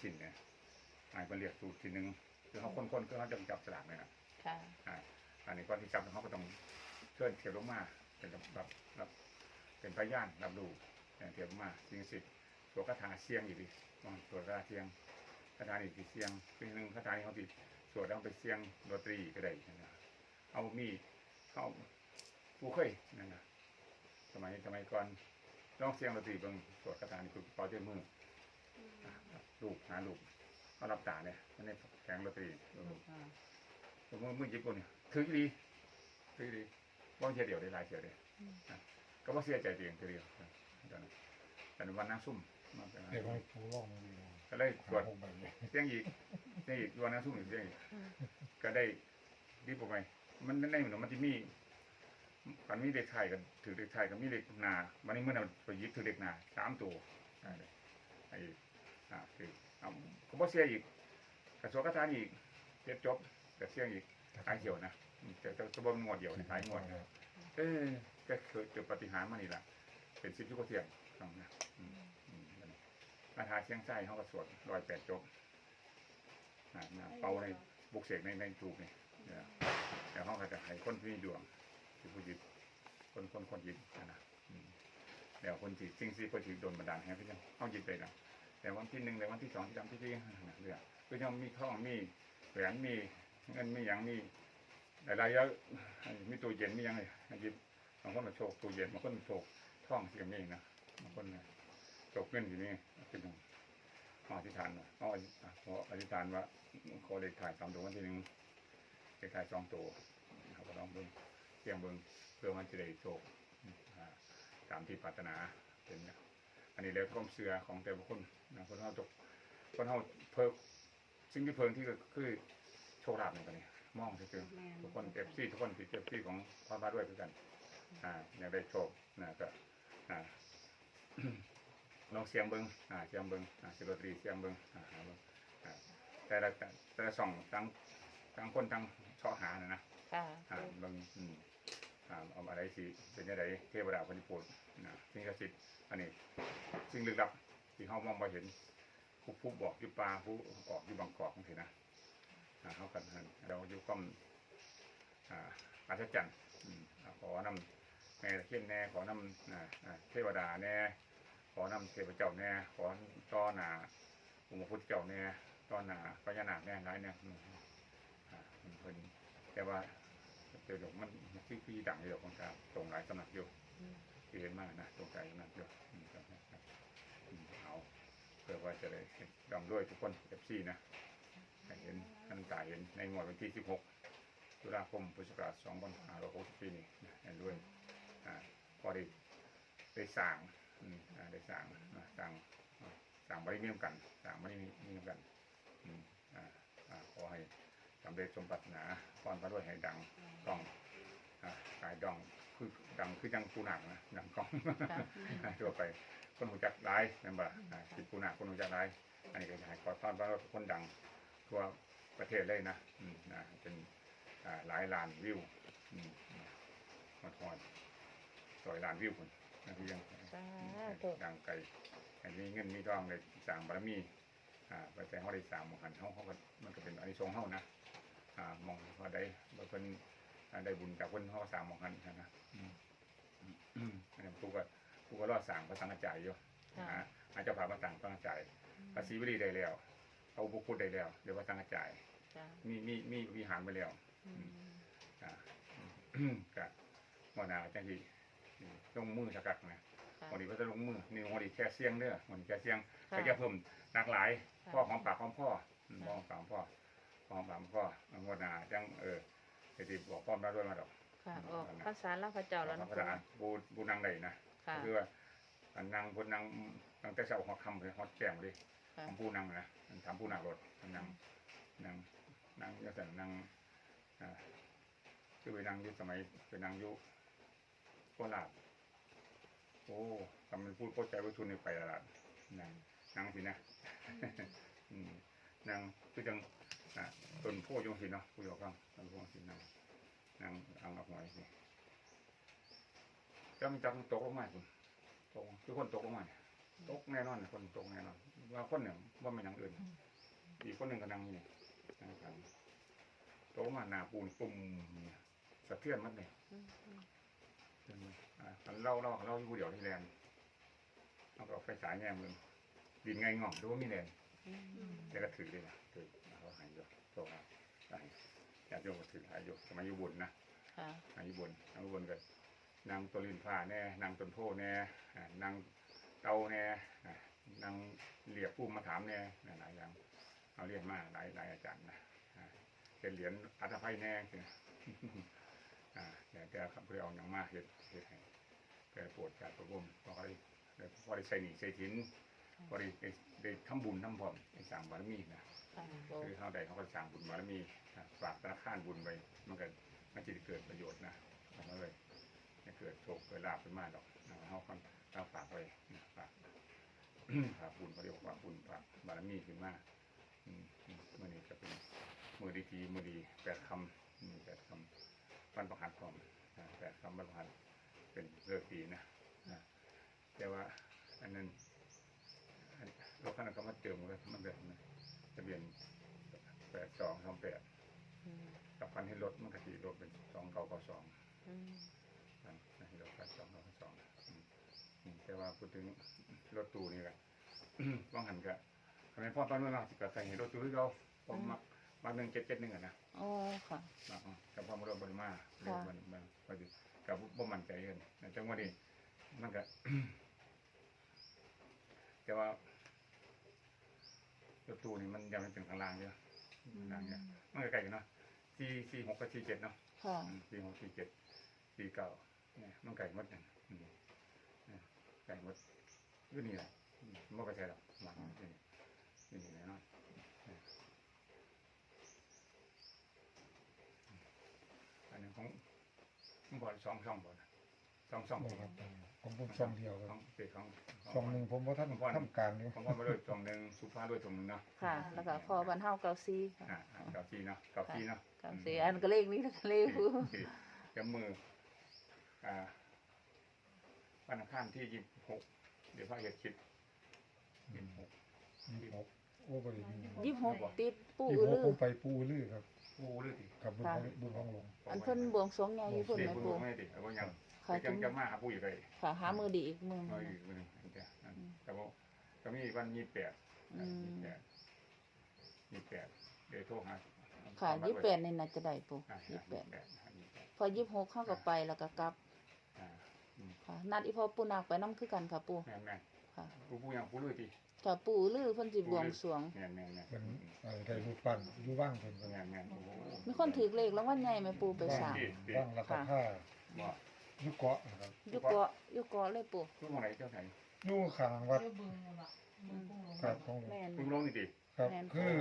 ชิ้นเนี่ยหายเป็นเรียกสูตรทีหนึ่งคือเขาคนๆคือเขาจะจับสลากเนี่ยนะค่ะ อ่าอันนี้ก่อนที่จับเขาก็ต้องเชิญเทียบลงมาเป็นแบบรับเป็นพยานรับรู้อย่างเทียบลงมาสิ่งสิตัวคาถาเสียงอีกดิมองตัวคาถาเสียงคาถาอีกที่เสียงเป็นหนึ่งคาถาที่เขาติดสวดแล้วไปเสียงดนตรีก็ได้นะเอามีเขาผู้เคยนั่นนะสมัยสมัยก่อนลองเสียงดนตรีเบิ่งสวดคาถานี่คือเป่าด้วยมืออะ ลูกหาลูกเขารับตาเนี่ยมันในแข็งดนตรีลูกอ่าผมว่ามึงญี่ปุ่นเนี่ยถือดีถือดีว่างเทียเดียวได้หลายเทียวเลยอืมนะก็ว่าเสียใจตัวเองทีเดียวนะตอนนั้นแต่ในวันนั่งซุ่มมาเป็นเดี๋ยวให้ผู้ร้องดีก็ได้ตรวจหาผมแบบนี้เสียงอีกเสียงอีกวันนั่งซุ่มอีกเสียงอีกอืมก็ได้รีบออกไปมันในหนูมันจะมีมันมีเด็กไทยกันถือเด็กไทยกับมีเด็กนาวันนี้เมื่อนั้นไปยิบถือเด็กนาสามตัวอ่าเลยไอ้ อ่าคือเอาก็บ่เสียอีกกระทรวงการคลังอีกเจ็บจบแต่เสียงอีกขายเขียวนะอืมแต่แต่ตะบนงวดเดียวเนี่ยขายงวดนะเออก็เคยเกิดปฏิหารย์มานี่ละเป็นสิบยุคเทียมฟังนะอืมอืมนั่นน่ะคาถาเชียงไส้เขาก็สวดรอยแปดจบนะนะเป่าในบุกเสกในในจูบนี่เนี่ยแต่เขาก็จะให้คนที่มีดวงที่ผู้หยิบคนคนคนหยิบนะนะอืมแล้วคนที่สิ่งที่คนที่โดนบันดาลให้พี่ยังเขาหยิบไปนะ แต่วันที่หนึ่งแต่วันที่สองที่สามที่สี่นะเรื่อก็ยังมีข้องมีแหวนมีเงินมีอย่างมีหลายๆแล้วมีตู้เย็นมีอย่างไรยิบบางคนก็โชคตู้เย็นบางคนโชคท่องเสียงนี่นะบางคนโชคเงินอยู่นี่เป็นหนึ่งขออธิษฐานว่าขอออธิษฐานว่าขอเลขถ่ายสามตัววันที่หนึ่งเลขถ่ายสองตัวเขาก็ลองเบิ่งเสียงเบิ่งเพื่อมันจะได้โชคอ่าตามที่ปรารถนาเป็นนะ อันนี้แล้วความเชื่อของแต่ละคนนะคนเขาตกคนเขาเพิ่มสิ่งที่เพิ่งที่ก็คือโชคลาภหนึ่งกันนี่มองคือแม่นทุกคนเอฟซีทุกคนที่เอฟซีของพ่อพาด้วยคือกัน อ่าอยากได้โชคนะก็อ่าลองเสียงเบิ้งอ่าเสียงเบิ้งอ่าเสียงดนตรีเสียงเบิ้งอ่าหาเบิ้งอ่าแต่ละแต่ละสองทั้งทั้งคนทั้งเชาะหานะนะค่ะอ่าเบิ้งอืม อ่าเอาอะไรสิเป็นยังไงเทวดาคนญี่ปุ่นนะสิ่งศักดิ์สิทธิ์อันนี้สิ่งลึกลับที่เขามองไม่เห็นผู้ผู้บอกอยู่ปลาผู้ออกอยู่บางกอกนั่นสินะเขากันหันเราอยู่ก้มอ่าอาชจันทร์อืมอ่าขอนำแม่เคียนแน่ขอนำอ่าเทวดาแน่ขอนำเทพเจ้าแน่ขอต้อหนาอุมพุทธเจ้าแน่ต้อหนาพญานาคแน่ร้ายเนี่ยเพิ่นแต่ว่า เดี๋ยวมันมันคือคือดังอยู่ของกลางตรงหลายสำนักอยู่อืมที่เห็นมากนะตรงใจสำนักอยู่อืมครับครับอืมเอาเพื่อว่าจะได้ดำด้วยทุกคนเอฟซีนะเห็นท่านตายเห็นในงวดวันที่16ตุลาคมพุทธศักราช2560ปีนี้นะเห็นด้วยอ่าพอได้ได้สร้างอ่าได้สร้างอ่าสร้างอ่าสร้างบริมีนำกันสร้างบริมีนำกันอืมอ่าอ่าขอให้ สำเร็จสมปรารถนาพรพระด้วยให้ดังกล้องอ่ากายดองคือดังคือจังปูหนักนะดังกล้องค่ะทั่วไปคนหูจักร้ายนั่นบ่ล่ะอ่าคิดปูหนักคนหูจักร้ายอันนี้ก็จะให้ขอพรพระด้วยคนดังทั่วประเทศเลยนะอืมนะเป็นอ่าหลายล้านวิวอืมหอดหอดสอยล้านวิวคนนะที่ยังสาธุดังไกลอันนี้เงินมีทองเลยสร้างบารมีอ่าไปแต่เขาได้สร้างหมองหันเขาเขาก็มันก็เป็นอันนี้ทรงเขานะ อ่ามองเขาได้บางคนอ่าได้บุญจากคนเขาก็สร้างหมองหันนะอืมอืมอืมอันนี้ผู้ก็ผู้ก็รอดสร้างพระสังฆจายอยู่ค่ะนะอาจจะพามาสั่งพระสังฆจายภาษีบรีได้แล้วเอาบุคคลได้แล้วเดี๋ยวพระสังฆจายจ้ะมีมีมีวิหารไปแล้วอืมอ่ากะมอนาจังทีลงมือสกัดนะค่ะวันนี้ก็จะลงมือนี่วันนี้แค่เสียงเด้อวันนี้แค่เสียงค่ะแต่แค่เพิ่มหลากหลายค่ะพ่อของปากของพ่ออืมค่ะพ่อของปากของพ่อ พ่อของปากของพ่องวดหนาจังเออไอ้ที่บอกพ่อมาด้วยมาดอกค่ะออกภาษาลาวพระเจ้าแล้วพนะระประธานบูบูนางใดนะค่ะคือว่าอันนางบนนางตั้งแต่เช้าหอดคำเลยหอดแก้มเลยค่ะของผู้นางนะถามผู้นางรถนางนางนางยศนางอ่าคือไปนางอยุสมัยไปนางอยุโคราชโอ้ทำมันพูดโคตรใจว่าทุนในไปละล่ะนางนางสินะอืมนางคือจังอ่า ต้นโพยงสิเนาะผู้ยอฟังต้นโพยงสินนางนางอังอักหวยสิจำจับตกลงมาคุณตกคือคนตกลงมาเนี่ยตกแน่นอนคนตกแน่นอนว่าคนหนึ่งว่าไม่นางอื่นอีกคนหนึ่งก็นั่งอยู่นี่นะครับโตมาหนาปูนปุ่มเนี่ยสะเทือนมัดเลยอืมอืมเห็นไหมอ่าอันเล่าเล่าเล่าอยู่ผู้เดียวที่แลนเอาก็ไฟฉายแง่มือดินไงงอมดูว่ามีแรง แต่ก็ถือเลยนะถือเอาหายอยู่โตมาหายญาติโยมก็ถือหายอยู่สมัยอยู่บุญนะค่ะหายอยู่บุญนางอยู่บุญกันนางตัวลินผ้าแน่นางต้นโพแน่อ่านางเตาแน่อ่านางเหลียบผู้มาถามแน่หลายอย่างเอาเรียนมาหลายหลายอาจารย์นะอ่าเป็นเหรียญอัตภัยแน่คืออ่าแต่แต่ครับเพื่อเอาอย่างมากเฮ็ดเฮ็ดให้แกปวดจัดประบุมพอได้ได้พอได้ใส่หนีใส่ถิน พอได้ได้ได้ทำบุญทำพรได้สร้างบารมีนะค่ะปูคือเขาใดเขาก็สร้างบุญบารมีอ่าฝากธนาคารบุญไว้มันก็มันจะได้เกิดประโยชน์นะเอามาเลยจะเกิดโชคเกิดลาภขึ้นมาดอกนะเขาคนเราฝากไว้นะฝากฝากบุญเขาเรียกว่าฝากบุญฝากบารมีขึ้นมาอืมอืมมื่อนี้จะเป็นมือดีทีมือดีแปดคำอืมแปดคำวันประหัตพร้อมอ่าแปดคำวันประหัตเป็นเลิกดีนะนะแต่ว่าอันนั้น อันรถคันนั้นก็มาเติมเลยมันแบบนั้นทะเบียนแปดสองสองแปดอืมกับพันให้รถมันก็สีรถเป็นสองเก้าเก้าสองอืมนะให้รถแปดสองเก้าสองอืมอืมแต่ว่าพูดถึงรถตู้นี่แหละว่างหันก็ทำไมพ่อตอนนู้นเราก็ใส่ให้รถตู้ที่เราผมมามาหนึ่งเจ็ดเจ็ดหนึ่งอะนะโอ้ค่ะมาเอาแต่พอมาเริ่มบริมาเริ่มมันมันพอดีกับบ่มั่นใจกันแต่จังหวะนี้มันก็แต่ว่า รถตู้นี่มันยังไม่เป็นข้างล่างเยอะข้างล่างเนี่ยมันก็ใกล้กันเนาะสี่สี่หกกับสี่เจ็ดเนาะค่ะอืมสี่หกสี่เจ็ดสี่เก้าเนี่ยมันไก่หมดเนี่ยอืมเนี่ยไก่หมดก็นี่แหละอืมมันไม่ใช่หรอกมันนี่นี่นี่แน่นอนเนี่ยอันนี้ของของบอลสองช่องบอลสองช่องบ่ครับ ผมผมช่องเดียวคขรัอบงเด็กของช่องหนึ่งผมว่าท่านทำกลางอยู่ของพ่อมาด้วยช่องหนึ่งสุภาด้วยช่องหนึ่งเนาะค่ะ แล้วก็พอบันเทาเกาซีค่ะอ่าอ่าเก้าซีเนาะเก้าซีเนาะเกาซีอันก็เลขนี้ก็เลขที่ผู้ที่จะมืออ่าวันอังคารที่ยี่สิบหกเดี๋ยวพระเอกคิดยี่สิบหกยี่สิบหกโอ้บริยี่สิบหกติดปูยี่อืสิอบหกลือ ผมไปปูลือครับกูหรือดิกับบุญของบุญของหลวง อันเพิ่นบวงสรวงใหญ่อยู่เพิ่นเด็กแม่คุณปู ไม่ติเอาไว้ยัง ค่ะเด็กยังจะมาหาผู้อยู่เลยค่ะหามือดีอีกมือหเอานึ่งอีกวันหนึงอันเดียวอันแต่ว่าก็มีวันยี่สิบแปดอืมยี่สิบแปดยี่สิบแปดเดี๋ยวโทรหาค่ะยี่สิบแปดนี่น่าจะได้ปูอ่ายี่สิบแปดยี่สิบแปดพอยี่สิบหกเข้ากับไปแล้วก็กลับอ่าอืมค่ะ นัดอีพอปูนาคไปน้ำคือกันค่ะปูแม่นแม่นค่ะกูผู้ยังผู้ลุยดิค่ะปูอือลือเพิ่นสิบวงสรวงแม่นแม่นแม่นเป็นเอ่อได้รูปปั้นอยู่ว่างเป็นกันแม่นแม่นโอ้โหมีคนถือเลขแล้ววันใหญ่ไหมปูไปสามว่างราคาผ้า ว่ายุเกาะนะครับอยุเกาะอยุเกาะเลยปูลูกของไหนเจ้าไหนอยู่ข้างวัดเจ้าบึงน่ะล่ะบึงกุ้งหลงครับของหลวงแม่น ลุงลงนี่ดิครับ แม่น คือ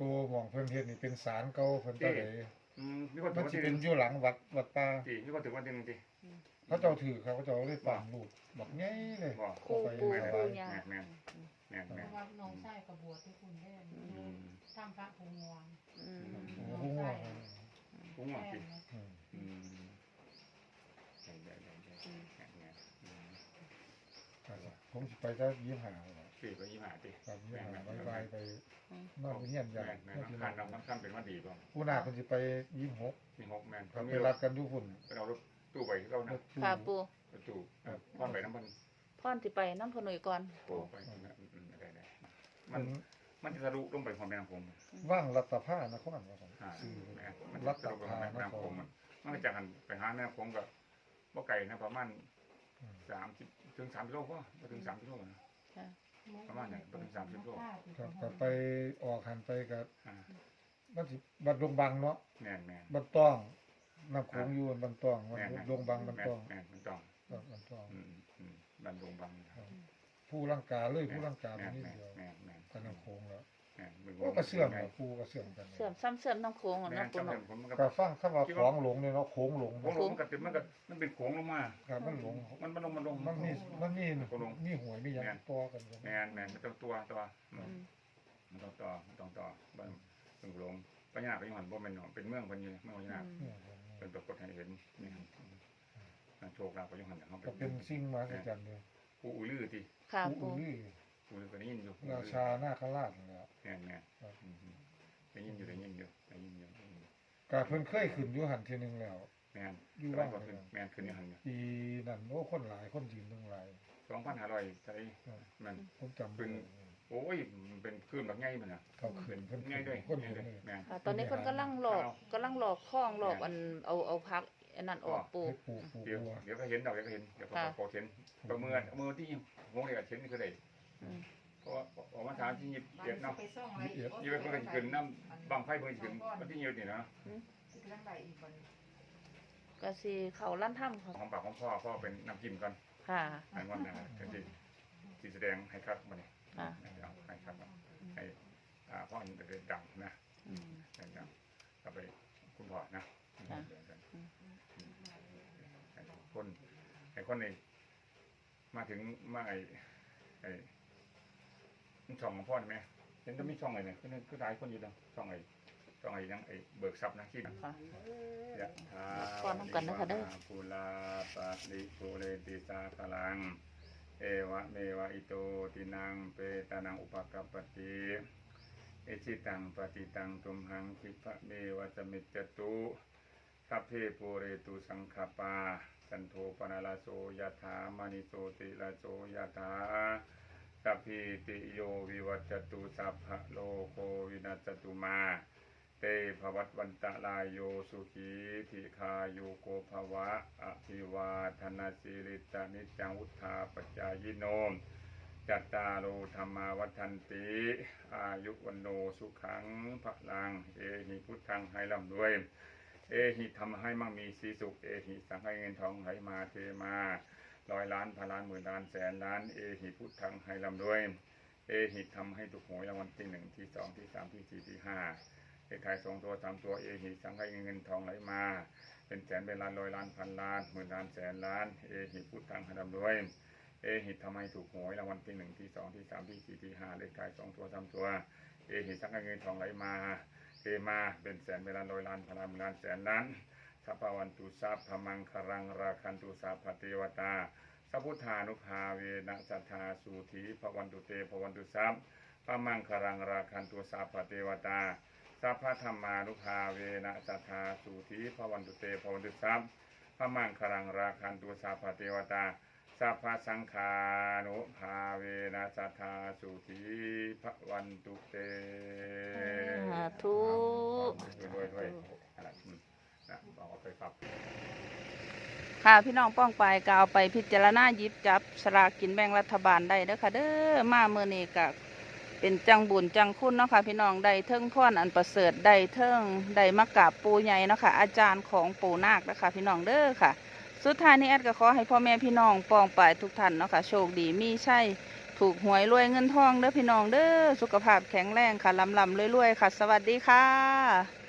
ตัวหม่องเพิ่นเฮ็ดนี่เป็นศาลเก่าเพิ่นตะเลยอืมมีคนถืมัอนวันสิที่หเป็นึ่นงอยู่หลังวัดวัดป่าดิมีคนถือวันที่หนึ่งดิเขาเจ้าถือครับเขาเจ้าเลยปั้นรูปบักใหญ่เลยว่าปูปูปูยาแม่น แม่นเพแม่นราะว่าน้องชายกับบวชที่คุณได้อืมทำพระพงวงอืม โอ้โหว่ากุ้งหวานแค่ดินะอืมอืม ผมสิไปจะยิ้มหาครับสี่ก็ยี่ห้าดิครับยิ้มแม่นหาแม่นบายแม่นบายไปนอกเฮียนใหญ่แม่นแม่นน้ำคันน้ำคันเป็นวันดีป่ะผู้หน้าเพิ่นสิไปยิ้มหกมีหกแม่นครับมีไปรรัถดกันอยู่พุ่นเป็นเอารถตู้ไปที่เรานะค่ะปูรถตู้พ่อไปน้ำมันพ่อนสิไปน้ำพอหน่อยก่อนโอ้ไปได้ได้มันมันจะทะลุลงไปความแม่น้ำคงว่างรัตภานครครับผมอ่าชื่อแม่มันรัตทะลุไปความภาแม่นน้ำคครงมันมันก็จากกันไปหาแม่น้ำคงกับ บ่ไก่นะประมาณอืมสามสิบถึงสามกิโลก็มาถึงสามกิโลนะ ค่ะประมาณไหนประมาณสามสิบโล ครับก็ไปออกหันไปกับอ่าบัดสิบัดดงบังเนาะแม่นแม่น บัดต้องน้ำโขงอยู่บัดต้องบัดแม่นแม่นดงบังบัดต้องแม่นมันต้องครับบัดต้องอืมอืมบันดงบังครับผู้ร่างกายเลยผู้ร่างกายแม่นนี่แม่นเดียวแม่นแม่นกันน้ำโขงแล้วแม่นมึงโอ้ ก็เสื่อมแล้วผู้ก็เสื่อมกันเสื่อมซ้ำเสื่อมน้ำโค้งอะแม่นะนปูจำเป็เนาะนผมมันก็ก็ฟังคำว่าของหลงเนี่ยเนาะโขงหลงโค้งลงมันก็ติดมันก็มันเป็นโค้งลงมา ครับมันหลง มันมันลงมันลง มันมีมันมีโค้งลง มีหวยมีหยังแม่นต่อกันกันแม่นแม่นมันต้องตัวตัวอืมมันต้องต่อมันต้องต่อบ้านถึงหลงปัญญาก็ยังหันบ่แม่นหนอเป็นเมืองเพิ่นอยู่เมืองปัญญาอืมเป็นปรากฏให้เห็นนี่ครับโชคลาภก็ยังหันเข้าไปก็เป็นสิ่งมหัศจรรย์เลยแปูอือลือที่ค่ะอุปูลี่ปู ลือก็ได้ยินอยู่ราชานาคราชนั่นแหละแม่นแม่นครับอืมได้ยินอยู่ได้ยินอยู่ได้ยินอยู่ได้ยินอยู่กาเพิ่นเคยขึ้นอยู่หันทีหนึงแล้วแม่นอยู่แต่บ้านว่าขึ้นแม่นขึ้นอย่างหันอยู่ปีนั้นโอ้คนหลายคนจีนทั้งหลายสองพันห้าร้อยใช่มันผมจำเป็นโอ้ยมันเป็นคลื่นแบบง่ายมันอะเขาขึ้นเพิ่นง่ายด้วยคนง่ายขึ้นด้วยเลยแม่นค่ะตอนนี้เพิ่นกำลังหลอกกำลังหลอกข้องหลอกอันเอาเอาพักอันนั้นออกปูให้ปลูกปลูกเดี๋ยวบัวเดี๋ยวก็เห็นดอกเดี๋ยวก็เห็นเดี๋ยวก็ค่ะพอเห็นประเมินประเมินที่งงเลยกับเห็นนี่คือได้อืม เพราะว่าออกมาถามที่ยิบเดียดน้ำไปซ่องอะไรยิบไปเพิ่นขึ้นน้ำบังไฟเพิ่นขึ้นมันที่ยิบนี่นะเรื่องใดอีกคนก็สิเขาลั่นถ้ำค่ะของปากของพ่อพ่อเป็นน้ำจิ้มก่อนค่ะอันวันนะถึงที่ที่แสดงให้ครับมาเนี่ยค่ะเอาให้ครับให้อ่าพ่ออันเด็ดดังนะอืมนะครับก็ไปคุณพ่อนะค่ะให้คนให้คนในมาถึงมาไอ้ไอ้ ช่องของพ่อนี่ไหมเห็นก็มีช่องอะไรเนี่ยคือคือหลายคนอยู่นะช่องไอ้ช่องไอ้ยังไอ้เบิกทรัพย์นะที่ค่ะ ยะถาก่อนนำกันนะคะเด้อปุลาปะริปุเรติสาพลัง เอวะเมวะอิโตตินังเปตานังอุปกัปปติเอจิตังปฏิตังตุมหังคิปะเมวะจมิจจตุสัพเพปูเรตุสังขปา สันโทปนาลาโสยถามณิโสติลาโสยถา สัพพิติโยวิวัจจตุสัพพะโลโควินัจตุมา เตภวัตวันตะลายโยสุขีธิคายุโกภวะอภิวาธนาสิริตานิจังวุธาปจายโนมจัตตาโรธรรมาวัันติ อายุวันโนสุขังพระลัง เอหิพุทธังให้ลำด้วย เอหิทำให้มั่งมีสีสุข เอหิสังให้เงินทองไหลมาเทมา ร้อยล้านพันล้านหมื่นล้านแสนล้านเอหิพุทธังให้ลำด้วย เอหิทำให้ถูกหวยรางวัลที่หนึ่งที่สองที่สามที่สี่ที่ห้าเลขท้ายสองตัวสามตัวเอหิสังให้เงินทองไหลมา เป็นแสนเป็นล้านร้อยล้านพันล้านหมื่นล้านแสนล้านเอหิพุทธังให้ดำด้วยเอหิทำไมถูกหวยรางวัลที่หนึ่งที่สองที่สามที่สี่ที่ห้าเลขท้ายสองตัวสามตัว เอหิสังให้เงินทองไหลมาเทมาเป็นแสนเป็นล้านร้อยล้านพันล้านหมื่นล้านแสนล้าน สัพพวันตุสัพพมังคารังราคันตุสัพพเทวตาสัพพุทธานุภาเวนะสัทธาสุธีพวันตุเตพวันตุสัพพมังคารังราคันตุสัพพเทวตาสัพพะธรรมานุภาเวนะสัทธาสุธีพระวันตุเตพระวันตุสัพพระมังคลังราคันตุสัพพะเทวตาสัพพะสังขานุภาเวนะสัทธาสุธีพระวันตุเตสาธุด้วยด้วย ด้วยอะไรอืมนะเอาไปปรับ ค่ะพี่น้องป้องไปก็เอาไปพิจารณาหยิบจับสลากกินแบ่งรัฐบาลได้เด้อค่ะเด้อมาเมื่อนี้ก็เป็นจังบุญจังคุณเนาะค่ะพี่น้องได้เทิงพ่อนอันประเสริฐได้เทิงได้มากราบปูใหญ่เนาะค่ะอาจารย์ของปูนาคนะคะพี่น้องเด้อค่ะ สุดท้ายนี้แอดก็ขอให้พ่อแม่พี่น้องป้องไปทุกท่านเนาะค่ะโชคดีมีใช่ถูกหวยรวยเงินทองเด้อพี่น้องเด้อสุขภาพแข็งแรงค่ะลำลำรวยๆค่ะ สวัสดีค่ะ